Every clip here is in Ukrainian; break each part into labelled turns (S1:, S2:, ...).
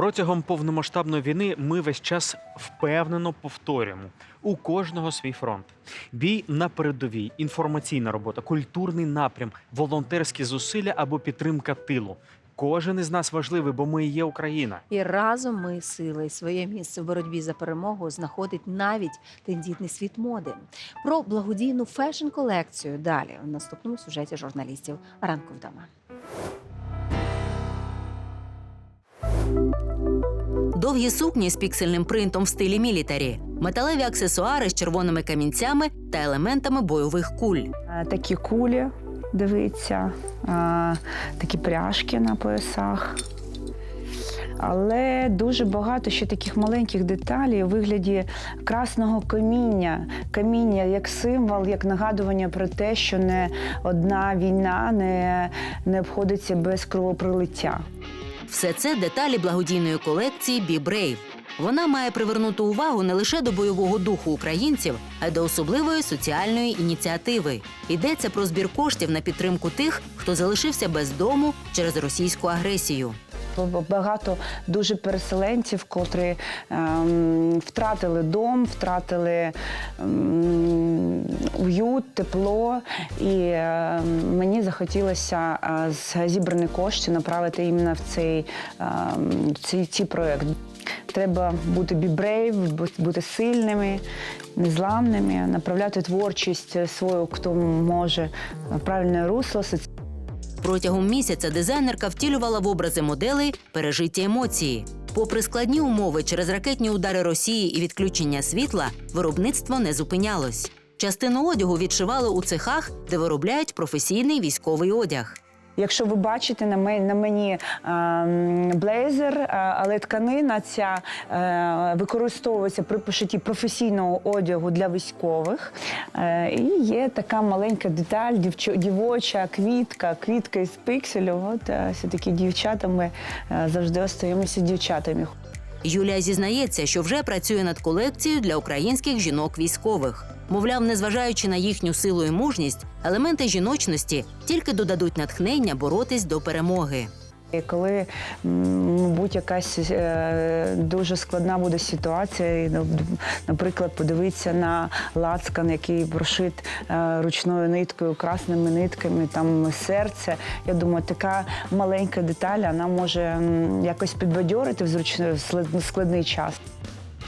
S1: Протягом повномасштабної війни ми весь час впевнено повторюємо у кожного свій фронт. Бій на передовій, інформаційна робота, культурний напрям, волонтерські зусилля або підтримка тилу. Кожен із нас важливий, бо ми є Україна.
S2: І разом ми сили своє місце в боротьбі за перемогу знаходить навіть тендітний світ моди. Про благодійну фешн-колекцію далі у наступному сюжеті журналістів ранку вдома.
S3: Довгі сукні з піксельним принтом в стилі мілітарі, металеві аксесуари з червоними камінцями та елементами бойових куль.
S4: Такі кулі, дивіться, е, такі пряжки на поясах. Але дуже багато ще таких маленьких деталей у вигляді красного каміння. Каміння як символ, як нагадування про те, що не одна війна не, не обходиться без кровопролиття.
S3: Все це деталі благодійної колекції Бі Брейв. Вона має привернути увагу не лише до бойового духу українців, а й до особливої соціальної ініціативи. Йдеться про збір коштів на підтримку тих, хто залишився без дому через російську агресію.
S4: Багато дуже переселенців, котрі ем, втратили дом, втратили ем, уют, тепло. І ем, мені захотілося е, з зібрані кошти направити іменно в цей, ем, цей, цей проект. Треба бути brave, бути сильними, незламними, направляти творчість свою, хто може в правильне русло,
S3: Протягом місяця дизайнерка втілювала в образи моделей пережиті емоції. Попри складні умови через ракетні удари Росії і відключення світла, виробництво не зупинялось. Частину одягу відшивали у цехах, де виробляють професійний військовий одяг.
S4: Якщо ви бачите на мені, на мені ем, блейзер, е, але тканина ця е, використовується при пошитті професійного одягу для військових. Е, і є така маленька деталь, дівчо, дівоча квітка, квітка із пикселю. От е, все-таки дівчата ми завжди остаємося дівчатами.
S3: Юлія зізнається, що вже працює над колекцією для українських жінок військових. Мовляв, незважаючи на їхню силу і мужність, елементи жіночності тільки додадуть натхнення боротись до перемоги.
S4: Коли, м, мабуть, якась е, дуже складна буде ситуація, ну, наприклад, подивитися на лацкан, який прошит е, ручною ниткою, красними нитками, там серце. Я думаю, така маленька деталь, вона може якось підбадьорити в складний час.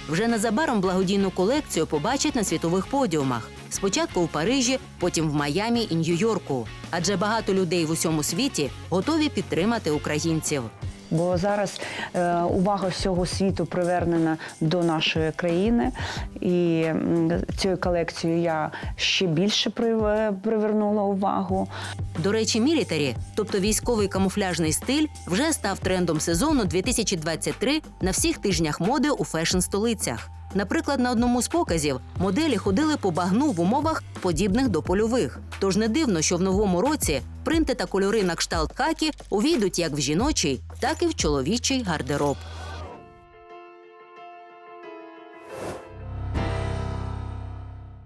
S3: Вже незабаром благодійну колекцію побачать на світових подіумах. Спочатку в Парижі, потім в Майамі і Нью-Йорку. Адже багато людей в усьому світі готові підтримати українців.
S4: Бо зараз е, увага всього світу привернена до нашої країни, і м, цією колекцією я ще більше привернула увагу.
S3: До речі, мілітарі, тобто військовий камуфляжний стиль, вже став трендом сезону 2023 на всіх тижнях моди у фешн-столицях. Наприклад, на одному з показів моделі ходили по багну в умовах, подібних до польових. Тож не дивно, що в новому році принти та кольори на кшталт хакі увійдуть як в жіночий, так і в чоловічий гардероб.